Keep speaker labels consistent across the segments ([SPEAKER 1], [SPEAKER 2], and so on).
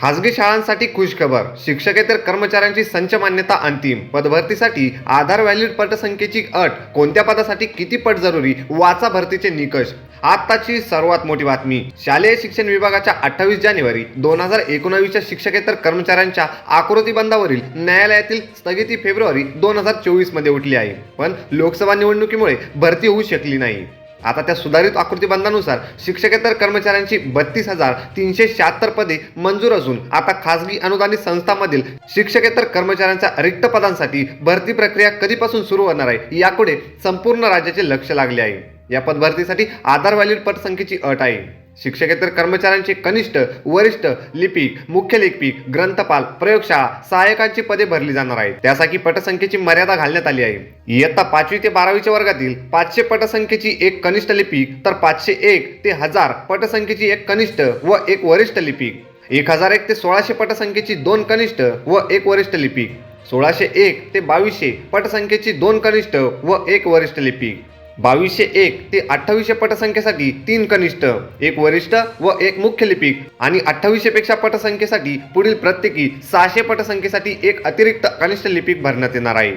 [SPEAKER 1] खासगी शाळांसाठी खुशखबर. शिक्षकेतर कर्मचाऱ्यांची संच मान्यता अंतिम. पदभरतीसाठी आधार व्हॅलिड पटसंख्येची अट. कोणत्या पदासाठी किती पट जरुरी? वाचा भरतीचे निकष. आताची सर्वात मोठी बातमी. शालेय शिक्षण विभागाच्या अठ्ठावीस जानेवारी दोन हजार एकोणावीसच्या शिक्षकेतर कर्मचाऱ्यांच्या आकृती बंदावरील न्यायालयातील स्थगिती फेब्रुवारी दोन हजार चोवीसमध्ये उठली आहे. पण लोकसभा निवडणुकीमुळे भरती होऊ शकली नाही. आता त्या सुधारित आकृतीबंधानुसार शिक्षकेतर कर्मचाऱ्यांची बत्तीस हजार तीनशे शहात्तर पदे मंजूर असून आता खासगी अनुदानित संस्थांमधील शिक्षकेतर कर्मचाऱ्यांच्या रिक्त पदांसाठी भरती प्रक्रिया कधीपासून सुरू होणार आहे याकडे संपूर्ण राज्याचे लक्ष लागले आहे. या पदभरतीसाठी आधार व्हॅलिड पटसंख्येची अट आहे. शिक्षकेतर कर्मचाऱ्यांचे कनिष्ठ वरिष्ठ लिपिक मुख्य लिपिक ग्रंथपाल प्रयोगशाळा सहाय्यकांची पदे भरली जाणार आहेत. त्यासाठी पटसंख्येची मर्यादा घालण्यात आली आहे. इयत्ता पाचवी ते बारावीच्या वर्गातील पाचशे पटसंख्येची एक कनिष्ठ लिपिक तर पाचशे एक ते हजार पटसंख्येची एक कनिष्ठ व एक वरिष्ठ लिपिक. एक हजार एक ते सोळाशे पटसंख्येची दोन कनिष्ठ व एक वरिष्ठ लिपिक. सोळाशे एक ते बावीसशे पटसंख्येची दोन कनिष्ठ व एक वरिष्ठ लिपिक. बावीसशे एक ते अठ्ठावीसशे पटसंख्येसाठी तीन कनिष्ठ एक वरिष्ठ व एक मुख्य लिपिक. आणि अठ्ठावीसशे पेक्षा पटसंख्येसाठी पुढील प्रत्येकी सहाशे पटसंख्येसाठी एक अतिरिक्त कनिष्ठ लिपिक भरण्यात येणार आहे.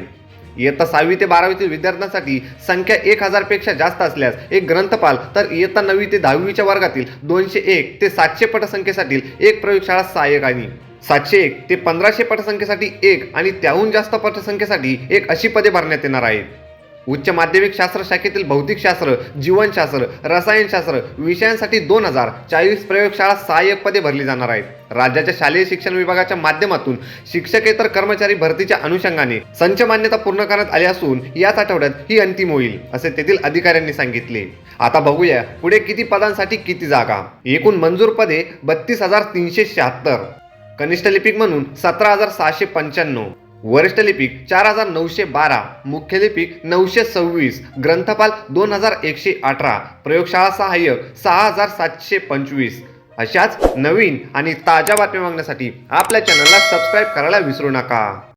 [SPEAKER 1] इयत्ता सहावी ते बारावीतील विद्यार्थ्यांसाठी संख्या एक हजारपेक्षा जास्त असल्यास एक ग्रंथपाल तर इयत्ता नववी ते दहावीच्या वर्गातील दोनशे एक ते सातशे पटसंख्येसाठी एक प्रयोगशाळा सहाय्यक आणि सातशे एक ते पंधराशे पटसंख्येसाठी एक आणि त्याहून जास्त पटसंख्येसाठी एक अशी पदे भरण्यात येणार आहेत. उच्च माध्यमिक शास्त्र शाखेतील भौतिकशास्त्र जीवनशास्त्र रसायनशास्त्र विषयांसाठी दोन हजार चाळीस प्रयोगशाळा सहाय्यक पदे भरली जाणार आहेत. राज्याच्या शालेय शिक्षण विभागाच्या माध्यमातून शिक्षकेतर कर्मचारी भरतीच्या अनुषंगाने संच मान्यता पूर्ण करण्यात आली असून याच आठवड्यात ही अंतिम होईल असे तेथील अधिकाऱ्यांनी सांगितले. आता बघूया पुढे किती पदांसाठी किती जागा? एकूण मंजूर पदे बत्तीस हजार तीनशे शहात्तर. कनिष्ठ लिपिक म्हणून सतरा हजार सहाशे पंच्याण्णव. वरिष्ठ लिपिक चार हजार नऊशे बारा मुख्य लिपिक नऊशे सव्वीस ग्रंथपाल दोन हजार एकशे अठरा प्रयोगशाळा सहाय्यक सहा हजार सातशे पंचवीस. अशाच नवीन आणि ताज्या बातम्या मागण्यासाठी आपल्या चॅनलला सबस्क्राईब करायला विसरू नका.